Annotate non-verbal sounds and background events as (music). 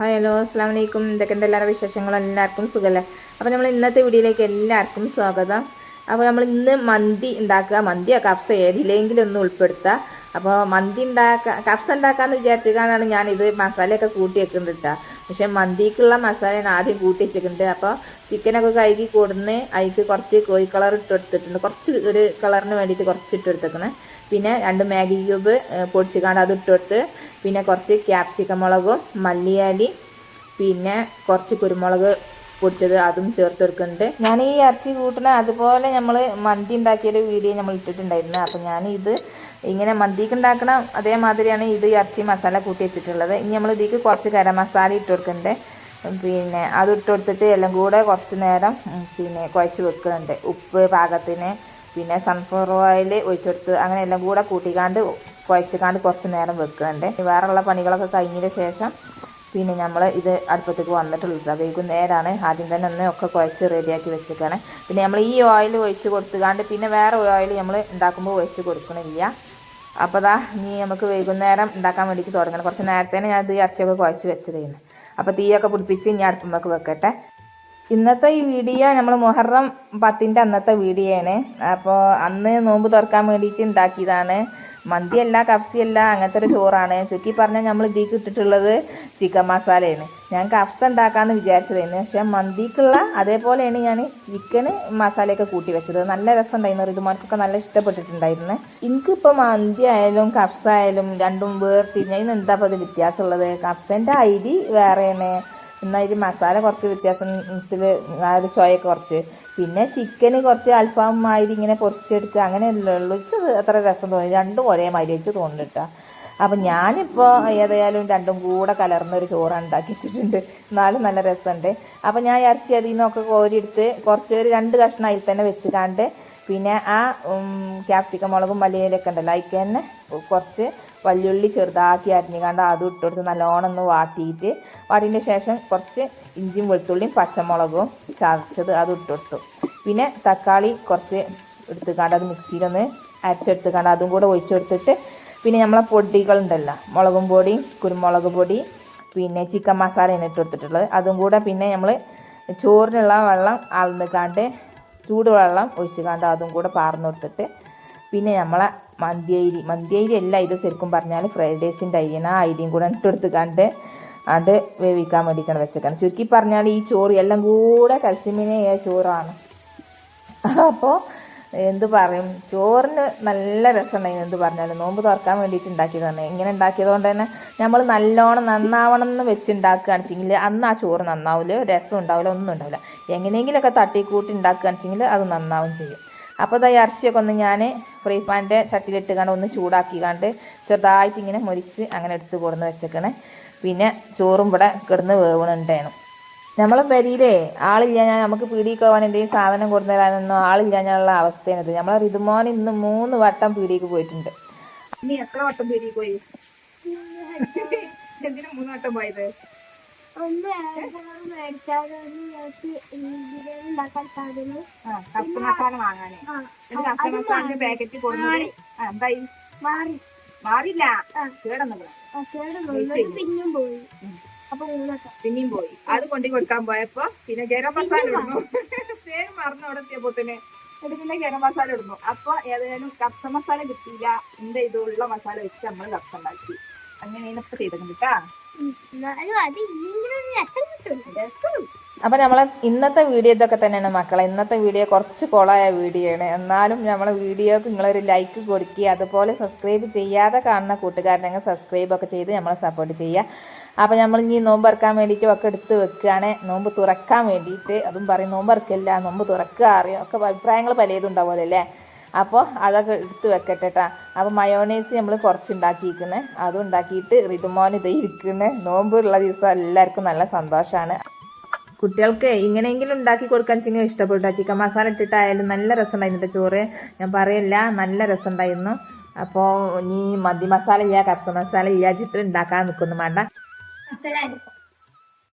Hi hello അസ്സാം വലൈക്കും എന്തൊക്കെയുണ്ട് എല്ലാവരുടെ വിശേഷങ്ങളും? എല്ലാവർക്കും സുഖമല്ലേ അപ്പോൾ നമ്മൾ ഇന്നത്തെ വീഡിയോയിലേക്ക് എല്ലാവർക്കും സ്വാഗതം. അപ്പോൾ നമ്മൾ ഇന്ന് മന്തി ഉണ്ടാക്കുക മന്തിയോ കപ്സ ഏതിലെങ്കിലും ഒന്ന് ഉൾപ്പെടുത്തുക അപ്പോൾ മന്തി ഉണ്ടാക്കുക കപ്സ ഉണ്ടാക്കാമെന്ന് വിചാരിച്ചിട്ടാണ് ഞാൻ ഇത് മസാലയൊക്കെ കൂട്ടി വെക്കുന്നത് കേട്ടോ പക്ഷെ മന്തിക്കുള്ള മസാലയാണ് ആദ്യം കൂട്ടി വെച്ചിട്ടുണ്ട് അപ്പോൾ ചിക്കനൊക്കെ കഴുകി കൊടുന്ന് അതിക്ക് കുറച്ച് കോഴി കളർ ഇട്ട് എടുത്തിട്ടുണ്ട് കുറച്ച് ഒരു കളറിന് വേണ്ടിയിട്ട് കുറച്ച് ഇട്ട് പിന്നെ രണ്ട് മാഗി ക്യൂബ് പൊടിച്ചിക്കാണ്ട് അത് ഇട്ട് കൊടുത്ത് പിന്നെ കുറച്ച് ക്യാപ്സിക്കം മുളകും മല്ലിയാലി പിന്നെ കുറച്ച് കുരുമുളക് പൊടിച്ചത് അതും ചേർത്ത് കൊടുക്കുന്നുണ്ട്. ഞാൻ ഈ ഇറച്ചി കൂട്ടണ അതുപോലെ നമ്മൾ മന്തി ഉണ്ടാക്കിയൊരു വീഡിയോ നമ്മൾ ഇട്ടിട്ടുണ്ടായിരുന്നു. അപ്പം ഞാൻ ഇത് ഇങ്ങനെ മന്തിക്ക് ഉണ്ടാക്കണ അതേമാതിരിയാണ് ഇത് ഇറച്ചി മസാല കൂട്ടി വെച്ചിട്ടുള്ളത്. ഇനി നമ്മൾ ഇതിക്ക് കുറച്ച് ഗരം മസാല ഇട്ട് കൊടുക്കുന്നുണ്ട്. പിന്നെ അത് ഇട്ട് കൊടുത്തിട്ട് എല്ലാം കൂടെ കുറച്ച് നേരം പിന്നെ കുഴച്ച് വെക്കുന്നുണ്ട്. ഉപ്പ് പാകത്തിന് പിന്നെ സൺഫ്ലവർ ഓയിൽ ഒഴിച്ചെടുത്ത് അങ്ങനെ എല്ലാം കൂടെ കൂട്ടിക്കാണ്ട് കുഴച്ചിക്കാണ്ട് കുറച്ച് നേരം വെക്കുന്നുണ്ട്. വേറെയുള്ള പണികളൊക്കെ കഴിഞ്ഞതിന് ശേഷം പിന്നെ നമ്മൾ ഇത് അടുപ്പത്തേക്ക് വന്നിട്ടുള്ളത്. വൈകുന്നേരമാണ് ആദ്യം തന്നെ ഒന്ന് ഒക്കെ കുഴച്ച് റെഡിയാക്കി വെച്ചേക്കാണ്. പിന്നെ നമ്മൾ ഈ ഓയിൽ ഒഴിച്ച് കൊടുത്തുകാണ്ട് പിന്നെ വേറെ ഓയിൽ നമ്മൾ ഉണ്ടാക്കുമ്പോൾ ഒഴിച്ച് കൊടുക്കണില്ല. അപ്പോൾ ദാ ഇനി നമുക്ക് വൈകുന്നേരം ഉണ്ടാക്കാൻ വേണ്ടിയിട്ട് തുടങ്ങണം. കുറച്ച് നേരത്തെ തന്നെ ഞാൻ ഇത് ഇറച്ചിയൊക്കെ കുഴച്ച് വെച്ചതായിരുന്നു അപ്പോൾ തീയൊക്കെ പിടിപ്പിച്ച് ഇനി അടുപ്പുമ്പോൾ വെക്കട്ടെ. ഇന്നത്തെ ഈ വീഡിയോ നമ്മൾ മുഹറം പത്തിന്റെ അന്നത്തെ വീഡിയോ ആണ് അപ്പോൾ അന്ന് നോമ്പ് തുറക്കാൻ വേണ്ടിയിട്ട് ഉണ്ടാക്കിയതാണ്. മന്തിയല്ല കഫ്സിയല്ല അങ്ങനത്തെ ഒരു ചോറാണ് ചുറ്റി പറഞ്ഞാൽ നമ്മൾ ഇതിക്ക് ഇട്ടിട്ടുള്ളത് ചിക്കൻ മസാലയാണ്. ഞാൻ കഫ്സ് ഉണ്ടാക്കാമെന്ന് വിചാരിച്ചതായിരുന്നു പക്ഷേ മന്തിക്കുള്ള അതേപോലെയാണ് ഞാൻ ചിക്കന് മസാലയൊക്കെ കൂട്ടി വെച്ചത്. നല്ല രസം ഉണ്ടായിരുന്നു ഋതുമാർക്കൊക്കെ നല്ല ഇഷ്ടപ്പെട്ടിട്ടുണ്ടായിരുന്നു. എനിക്കിപ്പോൾ മന്തി ആയാലും കഫ്സ ആയാലും രണ്ടും വേർതിരിഞ്ഞ. ഇതിന് എന്താ ഇപ്പോൾ അത് വ്യത്യാസമുള്ളത്? കപ്സന്റെ ഐഡി വേറെയാണ്. എന്നാൽ ഇത് മസാല കുറച്ച് വ്യത്യാസത്തിൽ ഒരു ചോയൊക്കെ കുറച്ച്. പിന്നെ ചിക്കന് കുറച്ച് അൽഫാം മാതിരി ഇങ്ങനെ പൊരിച്ചെടുത്ത് അങ്ങനെയല്ലേ ഉള്ളൂ. അത്ര രസം തോന്നി. രണ്ടും ഒരേ മാതിരി വെച്ച് തോന്നിട്ടാ അപ്പം ഞാനിപ്പോൾ ഏതായാലും രണ്ടും കൂടെ കലർന്നൊരു ചോറാണ് ഉണ്ടാക്കി വെച്ചിട്ടുണ്ട് എന്നാലും നല്ല രസമുണ്ട് അപ്പം ഞാൻ ഇറച്ചി അതിൽ നിന്നൊക്കെ കോരിയെടുത്ത് കുറച്ച് ഒരു രണ്ട് കഷ്ണം അതിൽ തന്നെ വെച്ചിട്ടാണ്ട് പിന്നെ ആ ക്യാപ്സിക്കം മുളകും മല്ലിയിലൊക്കെ ഉണ്ടല്ലോ അതിൽ തന്നെ കുറച്ച് വല്യുള്ളി ചെറുതാക്കി അരിഞ്ഞുകൊണ്ട് അതും ഇട്ട് കൊടുത്ത് നല്ലോണം ഒന്ന് വാട്ടിയിട്ട് വാട്ടിന്റെ ശേഷം കുറച്ച് ഇഞ്ചിയും വെളുത്തുള്ളിയും പച്ചമുളകും ചതച്ചത് അത് ഇട്ട് പിന്നെ തക്കാളി കുറച്ച് എടുത്തുകൊണ്ട് അത് മിക്സിയിലൊന്ന് അരച്ചെടുത്തുകൊണ്ട് അതും കൂടെ ഒഴിച്ചെടുത്തിട്ട് പിന്നെ നമ്മളെ പൊടികളുണ്ടല്ലോ മുളകും പൊടി കുരുമുളക് പൊടി പിന്നെ ചിക്കൻ മസാലയാണ് ഇട്ട് കൊടുത്തിട്ടുള്ളത് അതും കൂടെ പിന്നെ നമ്മൾ ചോറിനുള്ള വെള്ളം അളന്നുകാണ്ട് ചൂടുവെള്ളം ഒഴിച്ചുകാണ്ട് അതും കൂടെ പാർന്നു കൊടുത്തിട്ട് പിന്നെ നമ്മളെ മന്തിയരി. മന്തിയരി അല്ല ഇത് ശരിക്കും പറഞ്ഞാൽ ഫ്രൈഡ് റൈസിന്റെ അരിയാണ് ആ അരിയും കൂടെ ഇട്ടെടുത്ത് കണ്ട് അത് വേവിക്കാൻ വേണ്ടിയിട്ടാണ് വെച്ചേക്കാൻ ചുരുക്കി പറഞ്ഞാൽ ഈ ചോറ് എല്ലാം കൂടെ കൽസ്യമിനെ ചോറാണ്. അപ്പോൾ എന്ത് പറയും? ചോറിന് നല്ല രസമുണ്ടായിരുന്നു എന്ത് പറഞ്ഞാലും. നോമ്പ് തുറക്കാൻ വേണ്ടിയിട്ട് ഉണ്ടാക്കിയതാണ് ഇങ്ങനെ ഉണ്ടാക്കിയത് കൊണ്ട് തന്നെ നമ്മൾ നല്ലോണം നന്നാവണം എന്ന് വെച്ച് ഉണ്ടാക്കുകയാണെന്ന് വെച്ചെങ്കിൽ അന്ന് ആ ചോറ് നന്നാവില്ല രസം ഉണ്ടാവില്ല ഒന്നും ഉണ്ടാവില്ല എങ്ങനെയെങ്കിലുമൊക്കെ തട്ടിക്കൂട്ടി ഉണ്ടാക്കുകയാണെന്ന് വെച്ചെങ്കിൽ അത് നന്നാവും ചെയ്യും. അപ്പോൾ ഇതാ ഈ ഇറച്ചിയൊക്കെ ഒന്ന് ഞാൻ ഫ്രൈ പാന്റെ ചട്ടിയിലിട്ട് കണ്ട് ഒന്ന് ചൂടാക്കി കണ്ട് ചെറുതായിട്ട് ഇങ്ങനെ മുരിച്ച് അങ്ങനെ എടുത്ത് കൊടുന്ന് വെച്ചേക്കണേ. പിന്നെ ചോറും ഇവിടെ കിടന്ന് വേവണുണ്ടായിരുന്നു നമ്മളെ പെരിയിലേ ആളില്ല ഞാൻ നമുക്ക് പീടിക്ക് പോകാൻ എന്തെങ്കിലും സാധനം കൊടുത്തു തരാനൊന്നും ആളില്ല ഞാനുള്ള അവസ്ഥയാണിത് നമ്മളെ ഋതുമോൻ ഇന്ന് മൂന്ന് വട്ടം പീടിക്ക് പോയിട്ടുണ്ട്. നീ എത്ര വട്ടം പീടിക്ക് പോയി? എന്തിനാ മൂന്ന് വട്ടം പോയത്? കപ്പ് മസാല വാങ്ങാനേ. ആ, എന്നിട്ട് കപ്പ് മസാലിന്റെ പാക്കറ്റ് കൊടുത്തു എന്തായി? മാറി. മാറില്ല ആ. കേടന്നത് ആ, കേട് പോയി. പിന്നും പോയി. അപ്പൊ മൂന്നൊക്കെ പിന്നെയും പോയി. അത് കൊണ്ടു കൊടുക്കാൻ പോയപ്പോ പിന്നെ ഗരം മസാല ഇടുന്നു. (laughs) പേര് മറന്നു അവിടെ എത്തിയപ്പോ തന്നെ എന്നിട്ട് പിന്നെ ഗരം മസാല ഇടുന്നു. അപ്പൊ ഏതായാലും കപ്സ മസാല കിട്ടിയില്ല. എന്റെ ഇതുള്ള മസാല വെച്ച് നമ്മൾ കപ്സ ഉണ്ടാക്കി. അങ്ങനെയാണ് ഇപ്പൊ ചെയ്തത് കേട്ടാ. അപ്പൊ നമ്മളെ ഇന്നത്തെ വീഡിയോ ഇതൊക്കെ തന്നെയാണ് മക്കളെ. ഇന്നത്തെ വീഡിയോ കുറച്ച് കൊളായ വീഡിയോ ആണ് എന്നാലും നമ്മളെ വീഡിയോക്ക് നിങ്ങളൊരു ലൈക്ക് കൊടുക്കുക അതുപോലെ സബ്സ്ക്രൈബ് ചെയ്യാതെ കാണുന്ന കൂട്ടുകാരനെങ്കിൽ സബ്സ്ക്രൈബ് ഒക്കെ ചെയ്ത് നമ്മളെ സപ്പോർട്ട് ചെയ്യുക അപ്പോൾ നമ്മൾ ഇനി നോമ്പ് ഇറക്കാൻ വേണ്ടിയിട്ടും ഒക്കെ എടുത്ത് വെക്കുകയാണ്. നോമ്പ് തുറക്കാൻ വേണ്ടിയിട്ട് അതും പറയും നോമ്പ് ഇറക്കില്ല നോമ്പ് തുറക്കുക അറിയാം. ഒക്കെ അഭിപ്രായങ്ങൾ പലതും ഉണ്ടാവുമല്ലോ അല്ലേ? അപ്പോൾ അതൊക്കെ എടുത്ത് വെക്കട്ടെ കേട്ടോ അപ്പോൾ മയോണൈസ് നമ്മൾ കുറച്ച് ഉണ്ടാക്കിയിരിക്കുന്നത് അതും ഉണ്ടാക്കിയിട്ട് ഋതുമോൻ ഇത് ഇരിക്കുന്നത് നോമ്പുള്ള ദിവസം എല്ലാവർക്കും നല്ല സന്തോഷമാണ് കുട്ടികൾക്ക് ഇങ്ങനെയെങ്കിലും ഉണ്ടാക്കി കൊടുക്കാൻ വെച്ചെങ്കിൽ ഇഷ്ടപ്പെട്ടു. ചിക്കൻ മസാല ഇട്ടിട്ടായാലും നല്ല രസമുണ്ടായിരുന്നു ചോറ്. ഞാൻ പറയില്ല നല്ല രസമുണ്ടായിരുന്നു. അപ്പോൾ ഇനി മന്തി മസാല ഇല്ല കപ്സ മസാല ഇല്ല. ചിട്ട് ഉണ്ടാക്കാൻ നിൽക്കുന്നു വേണ്ട